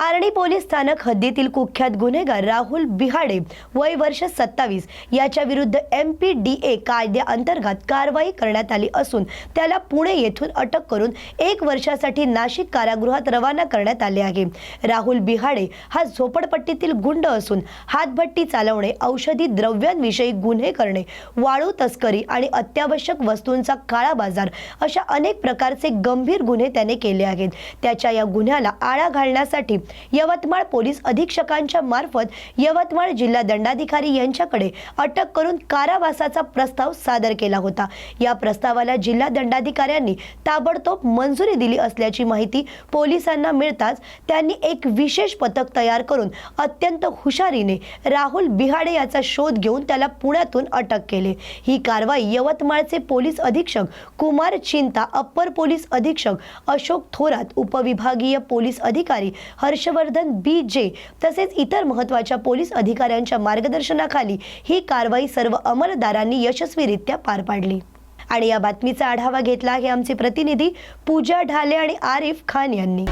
Arni police स्थानक हद्दीतील कुख्यात गुन्हेगार राहुल बिहाडे वय वर्ष सत्तावीस. याच्या विरुद्ध एम पी डी ए कायद्याअंतर्गत कारवाई करण्यात आली असून त्याला पुणे येथून अटक करून एक वर्षासाठी नाशिक कारागृहात रवाना करण्यात आले आहे. राहुल बिहाडे हा झोपडपट्टीतील गुंड असून हातभट्टी चालवणे औषधी द्रव्यांविषयी गुन्हे करणे वाळू तस्करी आणि अत्यावश्यक वस्तूंचा काळा बाजार अशा अनेक प्रकारचे गंभीर गुन्हे त्याने केले आहेत. त्याच्या या गुन्ह्याला आळा घालण्यासाठी यवतमाळ पोलीस अधीक्षकांच्या मार्फत यवतमाळ जिल्हा दंडाधिकारी यांच्याकडे अटक करून कारावासाचा प्रस्ताव सादर केला होता. या प्रस्तावाला जिल्हा दंडाधिकाऱ्यांनी ताबडतोब मंजुरी दिली असल्याची माहिती पोलिसांना मिळताच त्यांनी एक विशेष पथक तयार करून अत्यंत हुशारीने राहुल बिहाडे याचा शोध घेऊन त्याला पुण्यातून अटक केले. ही कारवाई यवतमाळचे पोलीस अधीक्षक कुमार चिंता अप्पर पोलीस अधीक्षक अशोक थोरात उपविभागीय पोलीस अधिकारी हर्षवर्धन बी जे तसेच इतर महत्त्वाच्या पोलीस अधिकाऱ्यांच्या मार्गदर्शनाखाली ही कारवाई सर्व अंमलदारांनी यशस्वीरित्या पार पाडली. आणि या बातमीचा आढावा घेतला आहे आमचे प्रतिनिधी पूजा ढाले आणि आरिफ खान यांनी.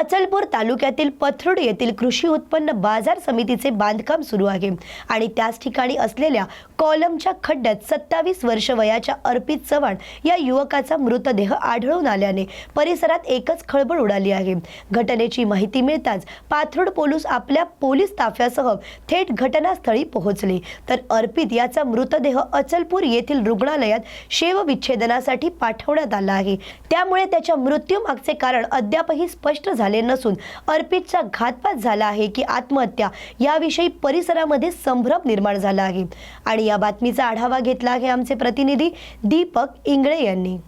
अचलपूर तालुक्यातील पथरुड येथील कृषी उत्पन्न बाजार समितीचे बांधकाम सुरू आहे आणि त्याच ठिकाणी असलेल्या कॉलमच्या खड्ड्यात सत्तावीस वर्ष वयाच्या अर्पित चव्हाण या युवकाचा मृतदेह आढळून आल्याने परिसरात एकच खळबळ उडाली आहे. घटनेची माहिती मिळताच पाथरुड पोलीस आपल्या पोलीस ताफ्यासह थेट घटनास्थळी पोहोचले. तर अर्पित याचा मृतदेह अचलपूर येथील रुग्णालयात शेवविच्छेदनासाठी पाठवण्यात आला आहे. त्यामुळे त्याच्या मृत्यूमागचे कारण अद्यापही स्पष्ट झाले नसून अर्पितचा घातपात झाला आहे की आत्महत्या याविषयी परिसरामध्ये संभ्रम निर्माण झाला आहे. आणि या बातमीचा आढावा घेतला आहे आमचे प्रतिनिधी दीपक इंगळे यांनी.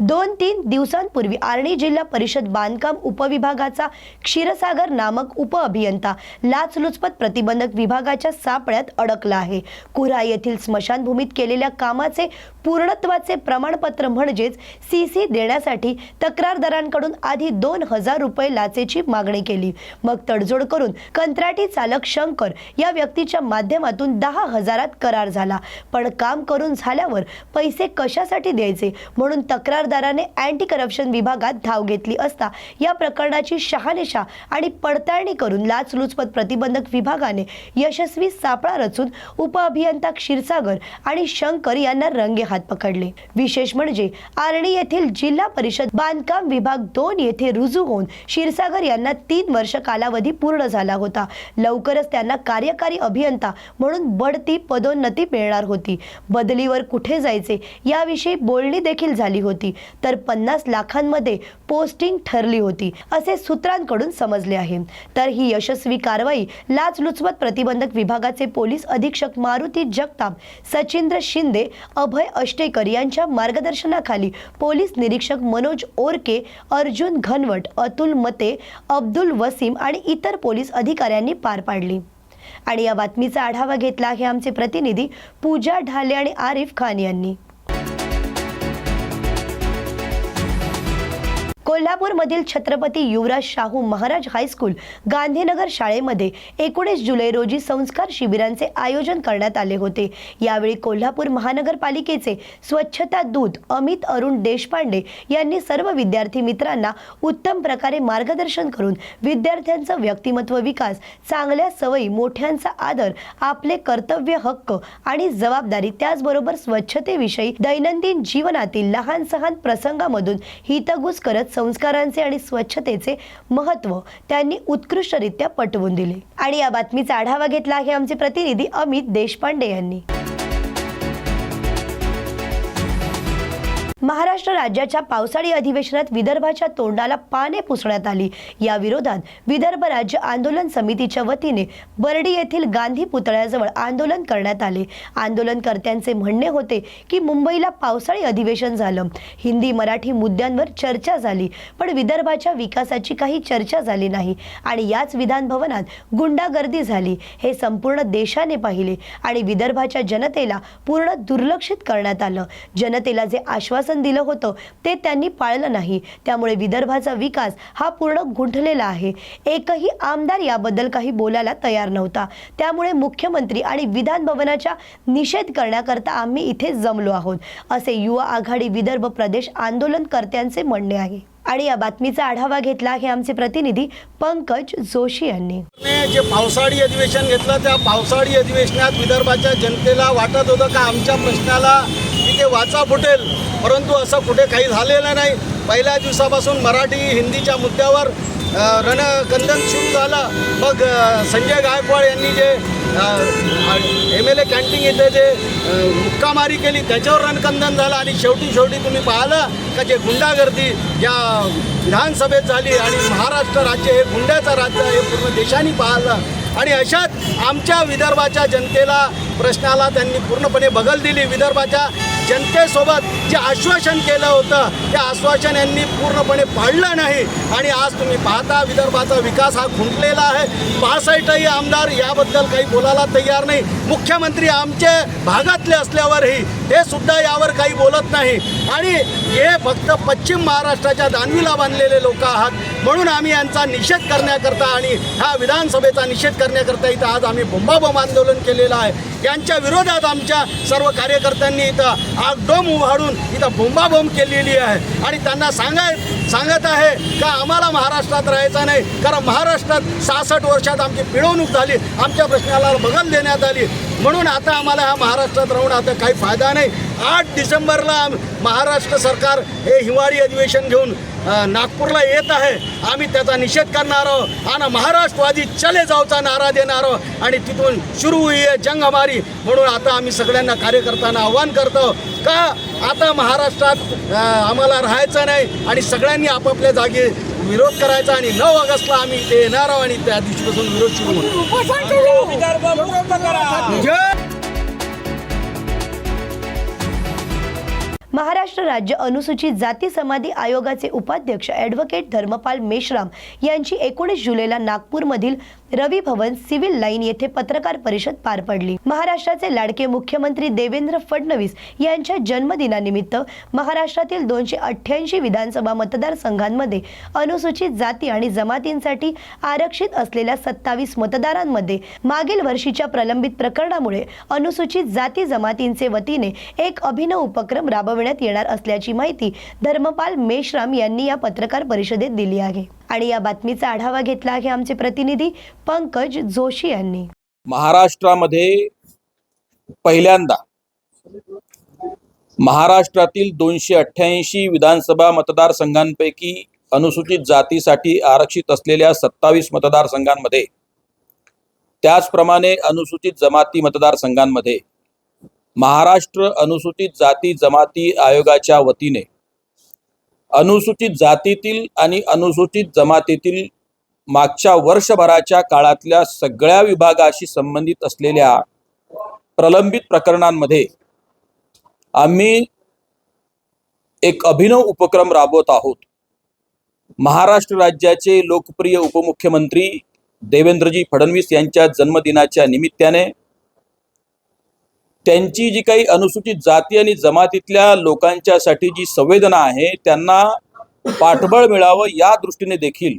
दोन तीन दिवसांपूर्वी आर्णी जिल्हा परिषद बांधकाम उपविभागाचा क्षीरसागर नामक उपअभियंता लाचलुचपत प्रतिबंधक विभागाच्या सापळ्यात अडकला आहे. कुऱ्हा येथील स्मशानभूमीत केलेल्या कामाचे पूर्णत्वाचे प्रमाणपत्र म्हणजेच सी सी देण्यासाठी तक्रारदारांकडून आधी दोन हजार रुपये लाचेची मागणी केली. मग तडजोड करून कंत्राटी चालक शंकर या व्यक्तीच्या माध्यमातून दहा हजारात करार झाला. पण काम करून झाल्यावर पैसे कशासाठी द्यायचे? म्हणून तक्रारदार तक्रारदाराने अँटी करप्शन विभागात धाव घेतली असता या प्रकरणाची शहानिशा आणि पडताळणी करून लाचलुचपत प्रतिबंधक विभागाने यशस्वी सापळा रचून उपअभियंता क्षीरसागर आणि शंकर यांना रंगे हात पकडले. विशेष म्हणजे आर्णी येथील जिल्हा परिषद बांधकाम विभाग दोन येथे रुजू होऊन क्षीरसागर यांना तीन वर्ष कालावधी पूर्ण झाला होता. लवकरच त्यांना कार्यकारी अभियंता म्हणून बढती पदोन्नती मिळणार होती. बदलीवर कुठे जायचे याविषयी बोलणी देखील झाली होती. तर पन्नास लाखांमध्ये पोस्टिंग ठरली होती असे सूत्रांकडून समजले आहे. तर ही यशस्वी कारवाई लाचलुचपत प्रतिबंधक विभागाचे पोलीस अधीक्षक मारुती जगताप सचिंद्र शिंदे अभय अष्टेकर यांच्या मार्गदर्शनाखाली पोलीस निरीक्षक मनोज ओरके अर्जुन घनवट अतुल मते अब्दुल वसीम आणि इतर पोलीस अधिकाऱ्यांनी पार पाडली. आणि या बातमीचा आढावा घेतला आहे आमचे प्रतिनिधी पूजा ढाले आणि आरिफ खान यांनी. कोल्हापूरमधील छत्रपती युवराज शाहू महाराज हायस्कूल गांधीनगर शाळेमध्ये एकोणीस जुलै रोजी संस्कार शिबिरांचे आयोजन करण्यात आले होते. यावेळी कोल्हापूर महानगरपालिकेचे स्वच्छता दूत अमित अरुण देशपांडे यांनी सर्व विद्यार्थी मित्रांना उत्तम प्रकारे मार्गदर्शन करून विद्यार्थ्यांचं व्यक्तिमत्व विकास चांगल्या सवयी मोठ्यांचा आदर आपले कर्तव्य हक्क आणि जबाबदारी त्याचबरोबर स्वच्छतेविषयी दैनंदिन जीवनातील लहान सहान प्रसंगामधून हितगुज करत संस्कारांचे आणि स्वच्छतेचे महत्त्व त्यांनी उत्कृष्टरित्या पटवून दिले. आणि या बातमीचा आढावा घेतला आहे आमचे प्रतिनिधी अमित देशपांडे यांनी. महाराष्ट्र राज्याच्या पावसाळी अधिवेशनात विदर्भाच्या तोंडाला पाने पुसण्यात आली. या विरोधात विदर्भ राज्य आंदोलन समितीच्या वतीने बर्डी येथील गांधी पुतळ्याजवळ आंदोलन करण्यात आले. आंदोलनकर्त्यांचे म्हणणे होते की मुंबईला पावसाळी अधिवेशन झालं. हिंदी मराठी मुद्द्यांवर चर्चा झाली पण विदर्भाच्या विकासाची काही चर्चा झाली नाही आणि याच विधान भवनात गुंडागर्दी झाली. हे संपूर्ण देशाने पाहिले आणि विदर्भाच्या जनतेला पूर्ण दुर्लक्षित करण्यात आलं. जनतेला जे आश्वासन आश्वासन दिलं होतं ते त्यांनी पाळलं नाही. त्यामुळे विदर्भाचा विकास हा पूर्ण गुंठलेला आहे. एकही आमदार याबद्दल काही बोलायला तयार नव्हता. त्यामुळे मुख्यमंत्री आणि विधान भवनाच्या निषेध करण्याकरता आम्ही इथे जमलो आहोत असे युवा आघाडी विदर्भ प्रदेश आंदोलनकर्त्यांचे म्हणणे आहे. आणि या बातमीचा आढावा घेतला हे आमचे प्रतिनिधी पंकज जोशी यांनी. जे पावसाळी अधिवेशन घेतलं त्या पावसाळी अधिवेशनात विदर्भाच्या जनतेला वाटत होतं का आमच्या प्रश्नाला तिथे वाचा फुटेल. परंतु असं कुठे काही झालेलं नाही. पहिल्या दिवसापासून मराठी हिंदीच्या मुद्द्यावर रणकंदन सुरू झालं. मग संजय गायकवाड यांनी जे एम एल ए कॅन्टीन येथे जे मुक्कामारी केली त्याच्यावर रणकंदन झालं. आणि शेवटी शेवटी तुम्ही पाहिलं का जे गुंडागर्दी या विधानसभेत झाली आणि महाराष्ट्र राज्य हे गुंड्याचं राज्य हे पूर्ण देशाने पाहिलं. आणि अशात आमच्या विदर्भाच्या जनतेला प्रश्नाला त्यांनी पूर्णपणे बगल दिली. विदर्भाच्या जनतेसोबत जे आश्वासन केलं होतं ते आश्वासन यांनी पूर्णपणे पाळलं नाही. आणि आज तुम्ही पाहता विदर्भाचा विकास हा खुंटलेला आहे. पासष्टही आमदार याबद्दल काही बोलायला तयार नाही. मुख्यमंत्री आमचे भागातले असल्यावरही ते सुद्धा यावर काही बोलत नाही. आणि हे फक्त पश्चिम महाराष्ट्राच्या दानवीला बांधलेले लोक आहात. म्हणून आम्ही यांचा निषेध करण्याकरता आणि ह्या विधानसभेचा निषेध करण्याकरता इथं आज आम्ही बोंबाबोंब आंदोलन केलेलं आहे. यांच्या विरोधात आमच्या सर्व कार्यकर्त्यांनी इथं आगडोम उभारून इथं बोंबाबोंब केलेली आहे. आणि त्यांना सांगाय सांगत आहे का आम्हाला महाराष्ट्रात राहायचा नाही. कारण महाराष्ट्रात सहासष्ट वर्षात आमची पिळवणूक झाली. आमच्या प्रश्नाला बगल देण्यात आली. म्हणून आता आम्हाला ह्या महाराष्ट्रात राहून आता काही फायदा नाही. आठ डिसेंबरला महाराष्ट्र सरकार हे हिवाळी अधिवेशन घेऊन नागपूरला येत आहे. आम्ही त्याचा निषेध करणार आहोत. आणि महाराष्ट्रवादी चले जाऊचा नारा देणार आहोत. आणि तिथून सुरू हुई जंग हमारी म्हणून आता आम्ही सगळ्यांना कार्यकर्त्यांना आव्हान करतो. का? आता महाराष्ट्रात आम्हाला राहायचं नाही. आणि सगळ्यांनी आपापल्या जागी विरोध करायचा आणि नऊ ऑगस्टला आम्ही इथे येणार आहोत आणि त्या दिवशीपासून विरोध सुरू होतो महाराष्ट्र राज्य अनुसूचित जाती समाधी आयोगाचे उपाध्यक्ष ॲडव्होकेट धर्मपाल मेश्राम यांची एकोणीस जुलैला नागपूरमधील रवी भवन सिव्हिल लाईन येथे पत्रकार परिषद पार पडली. महाराष्ट्राचे लाडके मुख्यमंत्री देवेंद्र फडणवीस यांच्या जन्मदिनानिमित्त महाराष्ट्रातील दोनशे अठ्ठ्याऐंशी विधानसभा मतदारसंघांमध्ये अनुसूचित जाती आणि जमातींसाठी आरक्षित असलेल्या सत्तावीस मतदारांमध्ये मागील वर्षीच्या प्रलंबित प्रकरणामुळे अनुसूचित जाती जमातींचे वतीने एक अभिनव उपक्रम राबविण्यात येणार असल्याची माहिती धर्मपाल मेश्राम यांनी या पत्रकार परिषदेत दिली आहे. आणि या बातमीचा आढावा घेतला आहे आमचे प्रतिनिधी पंकज जोशी यांनी. महाराष्ट्रामध्ये पहिल्यांदा महाराष्ट्रातील दोनशे अठ्ठ्याऐंशी विधानसभा मतदारसंघांपैकी अनुसूचित जातीसाठी आरक्षित असलेल्या सत्तावीस मतदारसंघांमध्ये त्याचप्रमाणे अनुसूचित जमाती मतदारसंघांमध्ये महाराष्ट्र अनुसूचित जाती जमाती आयोगाच्या वतीने अनुसूचित जातीतील आणि अनुसूचित जमातीतील मागच्या वर्षभराच्या काळातल्या सगळ्या विभागाशी संबंधित असलेल्या प्रलंबित प्रकरणांमध्ये आम्ही एक अभिनव उपक्रम राबवत आहोत. महाराष्ट्र राज्याचे लोकप्रिय उपमुख्यमंत्री देवेंद्रजी फडणवीस यांच्या जन्मदिनाच्या निमित्ताने त्यांची जी काही अनुसूचित जाती आणि जमातीतल्या लोकांच्यासाठी जी संवेदना आहे त्यांना पाठबळ मिळावं या दृष्टीने देखील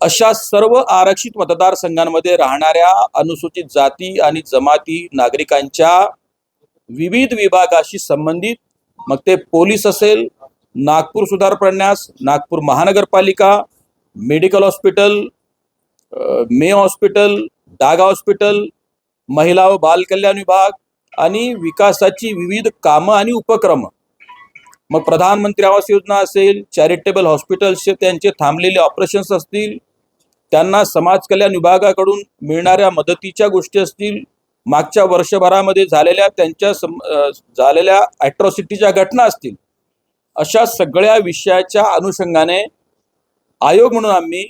अशा सर्व आरक्षित मतदारसंघांमध्ये राहणाऱ्या अनुसूचित जाती आणि जमाती नागरिकांच्या विविध विभागाशी संबंधित मग ते पोलीस असेल नागपूर सुधार प्रन्यास नागपूर महानगरपालिका medical hospital Mayo hospital Daga hospital महिला व बाल कल्याण विभाग आणि विकासाची विविध कामं आणि उपक्रम. मग प्रधानमंत्री आवास योजना असेल चॅरिटेबल हॉस्पिटल्सचे त्यांचे थांबलेले ऑपरेशन्स असतील त्यांना समाज कल्याण विभागाकडून मिळणाऱ्या मदतीच्या गोष्टी असतील मागच्या वर्षभरामध्ये झालेल्या त्यांच्या सम झालेल्या ॲट्रॉसिटीच्या घटना असतील अशा सगळ्या विषयाच्या अनुषंगाने आयोग म्हणून आम्ही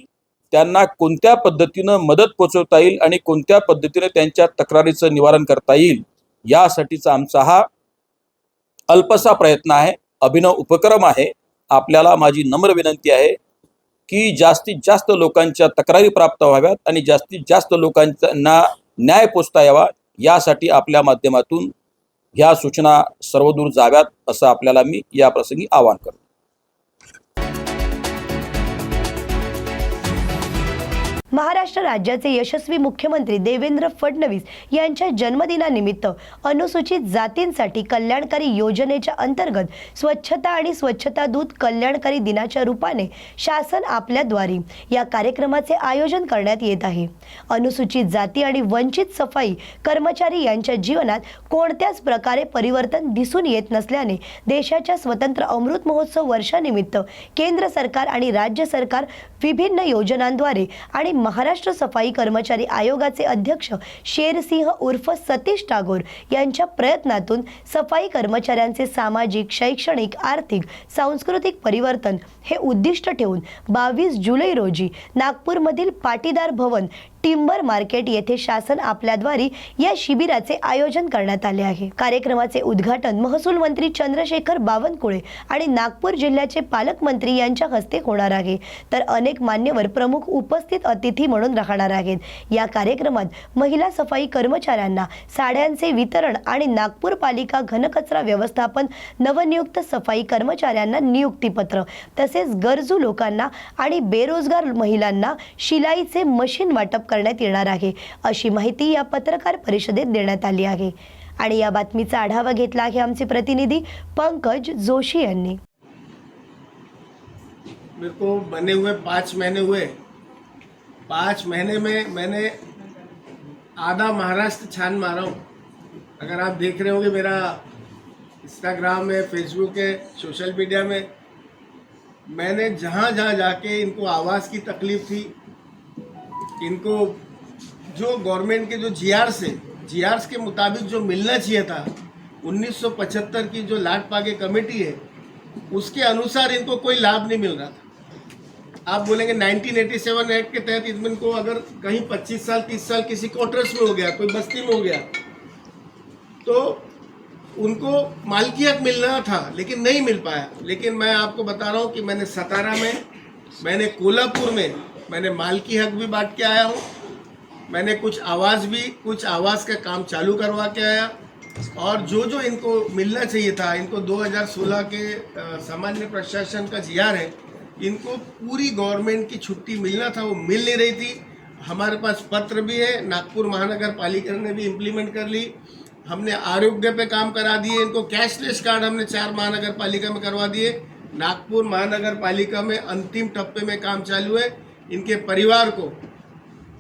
त्यांना कोणत्या पद्धतीनं मदत पोचवता येईल आणि कोणत्या पद्धतीने त्यांच्या तक्रारीचं निवारण करता येईल यासाठीचा आमचा हा अल्पसा प्रयत्न आहे अभिनव उपक्रम आहे. आपल्याला माझी नम्र विनंती आहे की जास्तीत जास्त लोकांच्या तक्रारी प्राप्त व्हाव्यात आणि जास्तीत जास्त लोकांना न्याय पोचता यावा यासाठी आपल्या माध्यमातून ह्या सूचना सर्वदूर जाव्यात असं आपल्याला मी या प्रसंगी आवाहन करतो. महाराष्ट्र राज्याचे यशस्वी मुख्यमंत्री देवेंद्र फडणवीस यांच्या जन्मदिनानिमित्त अनुसूचित जातींसाठी कल्याणकारी योजनेच्या अंतर्गत स्वच्छता आणि स्वच्छता दूत कल्याणकारी दिनाच्या रूपाने शासन आपल्याद्वारे या कार्यक्रमाचे आयोजन करण्यात येत आहे. अनुसूचित जाती आणि वंचित सफाई कर्मचारी यांच्या जीवनात कोणत्याच प्रकारे परिवर्तन दिसून येत नसल्याने देशाच्या स्वतंत्र अमृत महोत्सव वर्षानिमित्त केंद्र सरकार आणि राज्य सरकार विभिन्न योजनांद्वारे आणि महाराष्ट्र सफाई कर्मचारी आयोगाचे अध्यक्ष शेरसिंह उर्फ सतीश टागोर यांच्या प्रयत्नातून सफाई कर्मचाऱ्यांचे सामाजिक शैक्षणिक आर्थिक सांस्कृतिक परिवर्तन हे उद्दिष्ट ठेवून बावीस जुलै रोजी नागपूरमधील पाटीदार भवन टिंबर मार्केट येथे शासन आपल्याद्वारे या शिबिराचे आयोजन करण्यात आले आहे. कार्यक्रमाचे उद्घाटन महसूल मंत्री चंद्रशेखर बावनकुळे आणि नागपूर जिल्ह्याचे पालकमंत्री यांच्या हस्ते होणार आहे. तर अनेक मान्यवर प्रमुख उपस्थित अतिथी म्हणून राहणार आहेत. या कार्यक्रमात महिला सफाई कर्मचाऱ्यांना साड्यांचे वितरण आणि नागपूर पालिका घनकचरा व्यवस्थापन नवनियुक्त सफाई कर्मचाऱ्यांना नियुक्तीपत्र तसेच गरजू लोकांना आणि बेरोजगार महिलांना शिलाईचे मशीन वाटप करण्यात येणार आहे अशी माहिती या पत्रकार परिषदेत देण्यात आली आहे. आणि या बातमीचा आढावा घेतला आहे आमचे प्रतिनिधी पंकज जोशी यांनी. मेरे को बने हुए पाँच महीने हुए। पाँच महीने में मैंने आधा महाराष्ट्र छान मारा हूँ। अगर आप देख रहे होंगे मेरा इंस्टाग्राम है फेसबुक है सोशल मीडिया में मैंने जहाँ जहाँ जाके इनको आवाज़ की तकलीफ थी इनको जो गवर्नमेंट के जो जी से जी के मुताबिक जो मिलना चाहिए था 1975 की जो लाट पागे कमेटी है, उसके अनुसार इनको कोई लाभ नहीं मिल रहा था। आप बोलेंगे 1987 एक्ट के तहत इनको अगर कहीं 25 साल 30 साल किसी क्वार्टर्स में हो गया, कोई बस्ती में हो गया तो उनको मालकियत मिलना था, लेकिन नहीं मिल पाया। लेकिन मैं आपको बता रहा हूँ कि मैंने सतारा में, मैंने कोल्हापुर में मैंने माल की हक भी बांट के आया हूँ। मैंने कुछ आवाज़ भी, कुछ आवाज़ का काम चालू करवा के आया। और जो जो इनको मिलना चाहिए था, इनको 2016 के सामान्य प्रशासन का जीआर है, इनको पूरी गवर्नमेंट की छुट्टी मिलना था, वो मिल नहीं रही थी। हमारे पास पत्र भी है, नागपुर महानगर पालिका ने भी इम्प्लीमेंट कर ली। हमने आरोग्य पे काम करा दिए, इनको कैशलेस कार्ड हमने चार महानगर पालिका में करवा दिए। नागपुर महानगर पालिका में अंतिम टप्पे में काम चालू है। इनके परिवार को,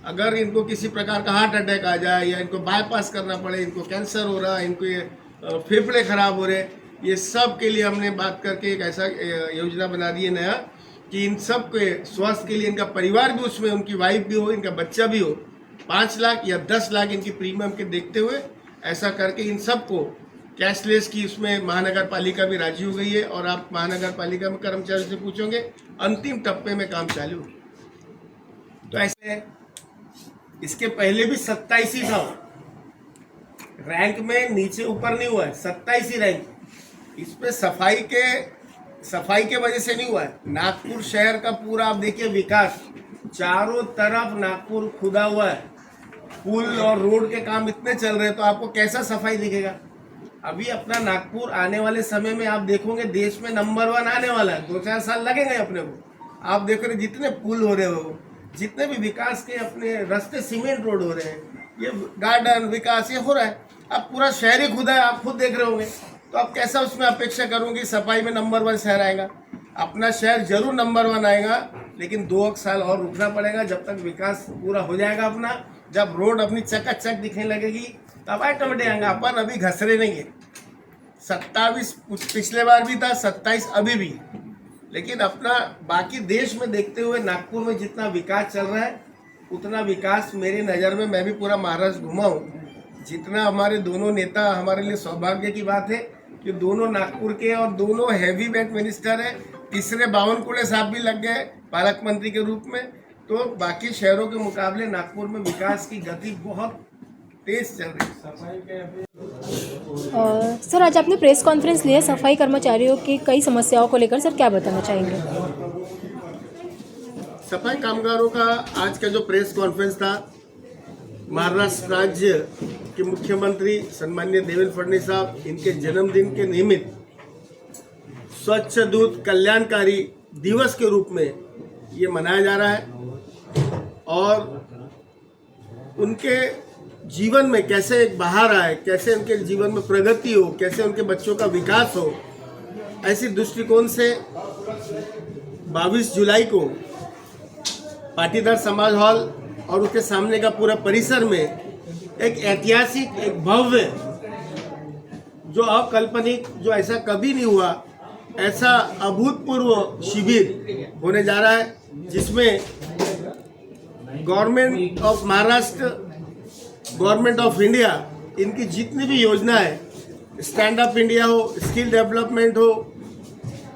अगर इनको किसी प्रकार का हार्ट अटैक आ जाए या इनको बाईपास करना पड़े, इनको कैंसर हो रहा है इनको ये फेफड़े खराब हो रहे, ये सब के लिए हमने बात करके एक ऐसा योजना बना दी है नया कि इन सब के स्वास्थ्य के लिए इनका परिवार भी उसमें, उनकी वाइफ भी हो, इनका बच्चा भी हो, पाँच लाख या दस लाख इनकी प्रीमियम के देखते हुए ऐसा करके इन सबको कैशलेस की उसमें महानगर पालिका भी राज़ी हो गई है और आप महानगर पालिका में कर्मचारियों से पूछोगे, अंतिम टप्पे में काम चालू है तो ऐसे इसके पहले भी सत्ताईस था। रैंक में नीचे ऊपर नहीं हुआ है, सत्ताईस रैंक। इस पे सफ़ाई के सफ़ाई के वजह से नहीं हुआ है। नागपुर शहर का पूरा, आप देखिए, विकास। चारों तरफ़ नागपुर खुदा हुआ है। पुल और रोड के काम इतने चल रहे हैं तो आपको कैसा सफ़ाई दिखेगा? अभी अपना नागपुर आने वाले समय में आप देखोगे, देश में नंबर वन आने वाला है। दो चार साल लगेंगे अपने को। आप देख रहे जितने पुल हो रहे हो जितने भी विकास के अपने रास्ते सीमेंट रोड हो रहे हैं, ये गार्डन विकास, ये हो रहा है। अब पूरा शहर ही खुदा है, आप खुद देख रहे होंगे। तो आप कैसा उसमें अपेक्षा करूँगी, सफ़ाई में नंबर वन शहर आएगा। अपना शहर ज़रूर नंबर वन आएगा, लेकिन दो एक साल और रुकना पड़ेगा, जब तक विकास पूरा हो जाएगा अपना। जब रोड अपनी चकाचक दिखने लगेगी, तब ऑटोमेटिक आएगा। अपन अभी घसरे नहीं है। सत्ताईस पिछले बार भी था, सत्ताईस अभी भी। लेकिन अपना बाकी देश में देखते हुए नागपुर में जितना विकास चल रहा है, उतना विकास मेरी नज़र में मैं भी पूरा महाराष्ट्र घुमा हूँ। जितना हमारे दोनों नेता हमारे लिए सौभाग्य की बात है कि दोनों नागपुर के और दोनों हैवी वेट मिनिस्टर है। तीसरे बावनकुड़े साहब भी लग गए पालक मंत्री के रूप में। तो बाकी शहरों के मुकाबले नागपुर में विकास की गति बहुत तेज चल रही है। सर, आज आपने प्रेस कॉन्फ्रेंस लिया, सफ़ाई कर्मचारियों की कई समस्याओं को लेकर। सर, क्या बताना चाहेंगे? सफ़ाई कामगारों का आज का जो प्रेस कॉन्फ्रेंस था, महाराष्ट्र राज्य के मुख्यमंत्री सम्मान्य देवेंद्र फडणवीस साहब, इनके जन्मदिन के निमित्त स्वच्छ दूत कल्याणकारी दिवस के रूप में ये मनाया जा रहा है। और उनके जीवन में कैसे एक बाहर आए, कैसे उनके जीवन में प्रगति हो, कैसे उनके बच्चों का विकास हो, ऐसी दृष्टिकोण से 22 जुलाई को पाटीदार समाज हॉल और उसके सामने का पूरा परिसर में एक ऐतिहासिक, एक भव्य, जो अकल्पनिक, जो ऐसा कभी नहीं हुआ, ऐसा अभूतपूर्व शिविर होने जा रहा है, जिसमें government of Maharashtra government of India, इनकी जितनी भी योजना है स्टैंड अप इंडिया हो स्किल डेवलपमेंट हो,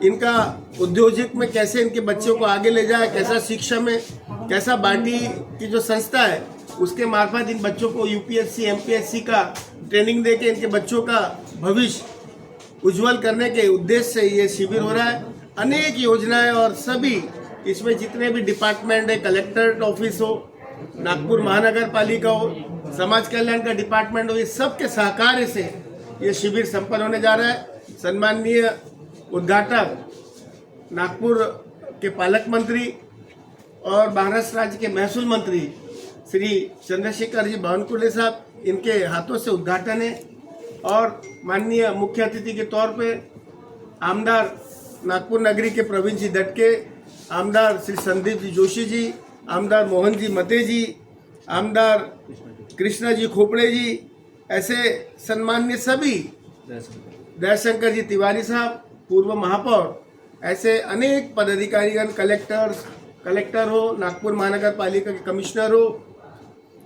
इनका उद्योजिक में कैसे इनके बच्चों को आगे ले जाए, कैसा शिक्षा में, कैसा बाटी की जो संस्था है, उसके मार्फत इन बच्चों को यूपीएससी एमपीएससी का ट्रेनिंग दे के इनके बच्चों का भविष्य उज्जवल करने के उद्देश्य से ये शिविर हो रहा है। अनेक योजनाएँ और सभी, इसमें जितने भी डिपार्टमेंट है कलेक्टर ऑफ़िस हो, नागपुर महानगर पालिका हो समाज कल्याण का डिपार्टमेंट हो ये सबके सहकार्य से ये शिविर संपन्न होने जा रहा है। सम्माननीय उद्घाटक, नागपुर के पालक मंत्री और महाराष्ट्र राज्य के महसूल मंत्री श्री चंद्रशेखर जी बावनकुले साहब, इनके हाथों से उद्घाटन है। और माननीय मुख्य अतिथि के तौर पे आमदार नागपुर नगरी के प्रवीण जी दटके, आमदार श्री संदीप जी जोशी जी, आमदार मोहन जी मते जी आमदार कृष्णा जी खोपड़े जी, ऐसे सम्मान्य सभी दयाशंकर जी तिवारी साहब, पूर्व महापौर, ऐसे अनेक पदाधिकारीगण कलेक्टर कलेक्टर हो, नागपुर महानगर पालिका के कमिश्नर हो,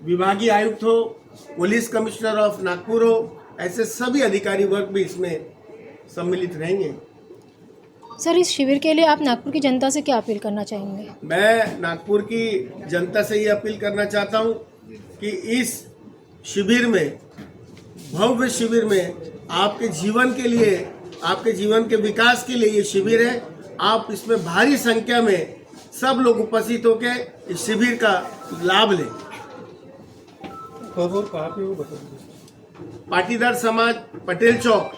विभागीय आयुक्त हो, पुलिस कमिश्नर ऑफ़ नागपुर हो, ऐसे सभी अधिकारी वर्ग भी इसमें सम्मिलित रहेंगे। सर इस शिविर के लिए आप नागपुर की जनता से क्या अपील करना चाहेंगे? मैं नागपुर की जनता से ये अपील करना चाहता हूँ कि इस शिविर में भव्य शिविर में आपके जीवन के लिए आपके जीवन के विकास के लिए ये शिविर है। आप इसमें भारी संख्या में सब लोग उपस्थित होकर इस शिविर का लाभ लें। पाटीदार समाज पटेल चौक।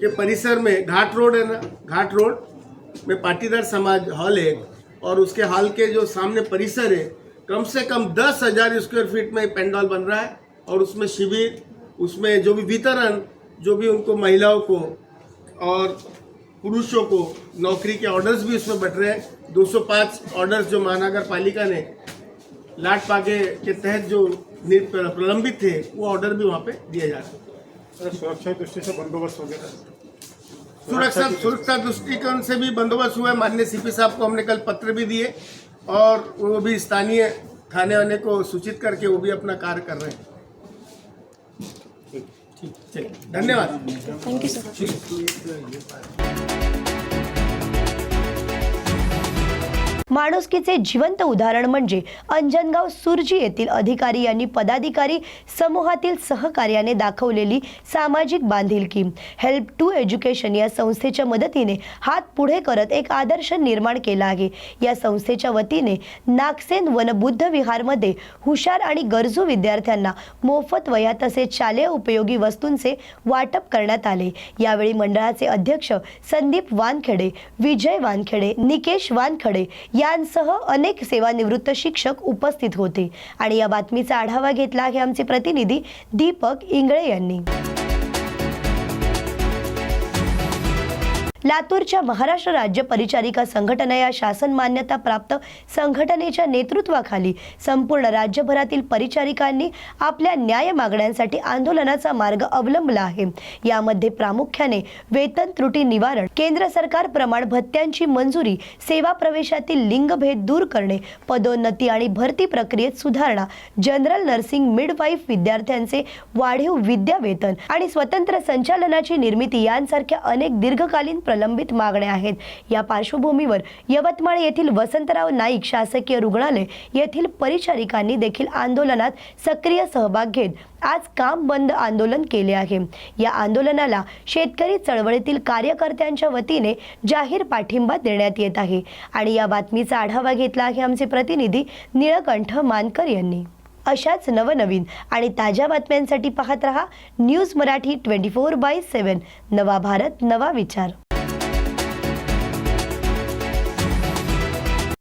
के परिसर में घाट रोड है ना, घाट रोड में पाटीदार समाज हॉल है और उसके हॉल के जो सामने परिसर है, कम से कम दस हज़ार स्क्वायर फीट में पेंडॉल बन रहा है और उसमें शिविर, उसमें जो भी वितरण, जो भी उनको महिलाओं को और पुरुषों को नौकरी के ऑर्डर्स भी उसमें बढ़ रहे हैं। 205 ऑर्डर्स जो महानगर पालिका ने लाट पागे के तहत जो प्रलंबित थे, वो ऑर्डर भी वहाँ पे दिए जा रहे हैं। सुरक्षा दृष्टि से बंदोबस्त हो गया सुरक्षा सुरक्षा दृष्टिकोण से भी बंदोबस्त हुआ है। माननीय सीपी साहब को हमने कल पत्र भी दिए और वो भी स्थानीय थाने वाने को सूचित करके वो भी अपना कार्य कर रहे हैं। ठीक चलिए। धन्यवाद। थैंक यू सर माणुसकीचे जिवंत उदाहरण म्हणजे अंजनगाव सुरजी येथील अधिकारी यांनी पदाधिकारी समूहातील सहकार्याने दाखवलेली सामाजिक बांधिलकी. हेल्प टू एज्युकेशन या संस्थेच्या मदतीने हात पुढे करत एक आदर्श निर्माण केला आहे. या संस्थेच्या वतीने नागसेन वनबुद्ध विहारमध्ये हुशार आणि गरजू विद्यार्थ्यांना मोफत वया तसेच शालेय उपयोगी वस्तूंचे वाटप करण्यात आले. यावेळी मंडळाचे अध्यक्ष संदीप वानखेडे विजय वानखेडे निकेश वानखेडे यांसह अनेक सेवानिवृत्त शिक्षक उपस्थित होते. आणि या बातमीचा आढावा घेतला हे आमचे प्रतिनिधी दीपक इंगळे यांनी. लातूरच्या महाराष्ट्र राज्य परिचारिका संघटना या शासन मान्यता प्राप्त संघटनेच्या नेतृत्वाखाली संपूर्ण राज्यभरातील परिचारिकांनी आपल्या न्याय मागण्यांसाठी आंदोलनाचा मार्ग अवलंबला आहे. यामध्ये प्रामुख्याने वेतन त्रुटी निवारण केंद्र सरकार प्रमाण भत्त्यांची मंजुरी सेवा प्रवेशातील लिंगभेद दूर करणे पदोन्नती आणि भरती प्रक्रियेत सुधारणा जनरल नर्सिंग मिडवाईफ विद्यार्थ्यांचे वाढीव विद्यावेतन आणि स्वतंत्र संचालनाची निर्मिती यांसारख्या अनेक दीर्घकालीन प्रलंबित मागण्या आहेत. या पार्श्वभूमीवर यवतमाळ येथील वसंतराव नाईक शासकीय रुग्णालय येथील परिचारिकांनी देखील आंदोलनात सक्रिय सहभाग घेत आज काम बंद आंदोलन केले आहे. या आंदोलनाला शेतकरी चळवळीतील कार्यकर्त्यांच्या वतीने जाहीर पाठिंबा देण्यात येत आहे. आणि या बातमीचा आढावा घेतला आहे आमचे प्रतिनिधी निळकंठ मानकर यांनी. अशाच नवनवीन आणि ताज्या बातम्यांसाठी पाहत रहा news Marathi twenty four by seven. नवा भारत नवा विचार.